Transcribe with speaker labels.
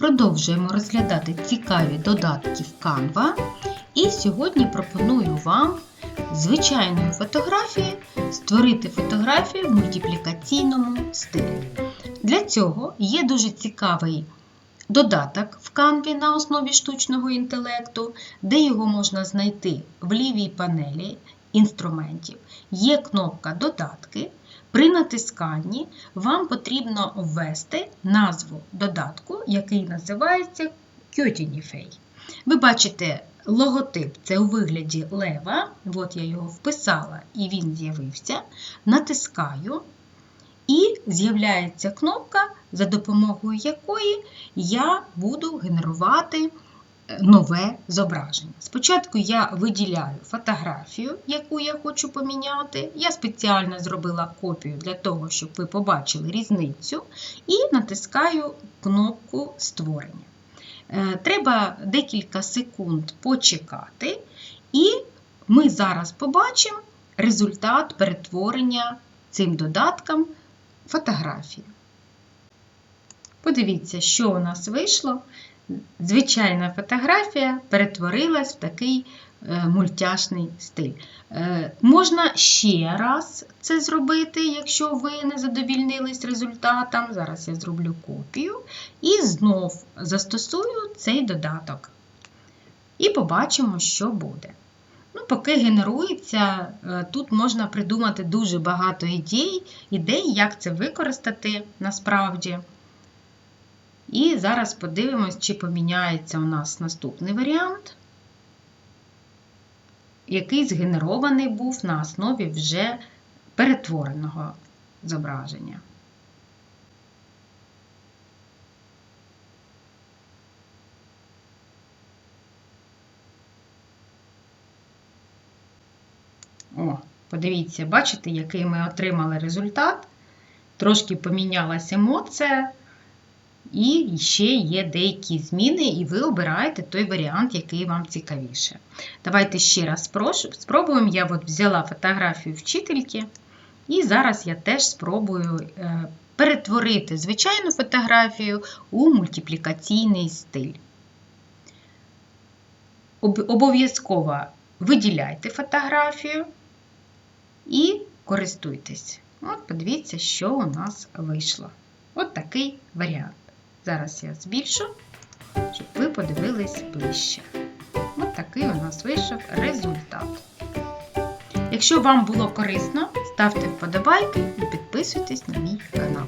Speaker 1: Продовжуємо розглядати цікаві додатки в Canva. І сьогодні пропоную вам звичайної фотографії створити фотографію в мультиплікаційному стилі. Для цього є дуже цікавий додаток в Canva на основі штучного інтелекту, де його можна знайти в лівій панелі інструментів. Є кнопка Додатки. При натисканні вам потрібно ввести назву додатку, який називається Qtinify. Ви бачите логотип, це у вигляді лева. От я його вписала і він з'явився. Натискаю, і з'являється кнопка, за допомогою якої я буду генерувати нове зображення. Спочатку я виділяю фотографію, яку я хочу поміняти. Я спеціально зробила копію для того, щоб ви побачили різницю, і натискаю кнопку створення. Е, Треба декілька секунд почекати, і ми зараз побачимо результат перетворення цим додатком фотографії. Подивіться, що у нас вийшло звичайна фотографія перетворилась в такий е, мультяшний стиль. Е, Можна ще раз це зробити, якщо ви не задовільнились результатом. Зараз я зроблю копію і знов застосую цей додаток. І побачимо, що буде. Ну, Поки генерується, е, тут можна придумати дуже багато ідей, ідей, як це використати насправді. І зараз подивимось, чи поміняється у нас наступний варіант, який згенерований був на основі вже перетвореного зображення. О, подивіться, бачите, який ми отримали результат. Трошки помінялася емоція. І ще є деякі зміни, і ви обираєте той варіант, який вам цікавіше. Давайте ще раз спробуємо. Я от взяла фотографію вчительки, і зараз я теж спробую е, перетворити звичайну фотографію у мультиплікаційний стиль. Обов'язково виділяйте фотографію і користуйтесь. От подивіться, що у нас вийшло. От такий варіант. Зараз я збільшу, щоб ви подивились ближче. Ось такий у нас вийшов результат. Якщо вам було корисно, ставте вподобайки і підписуйтесь на мій канал.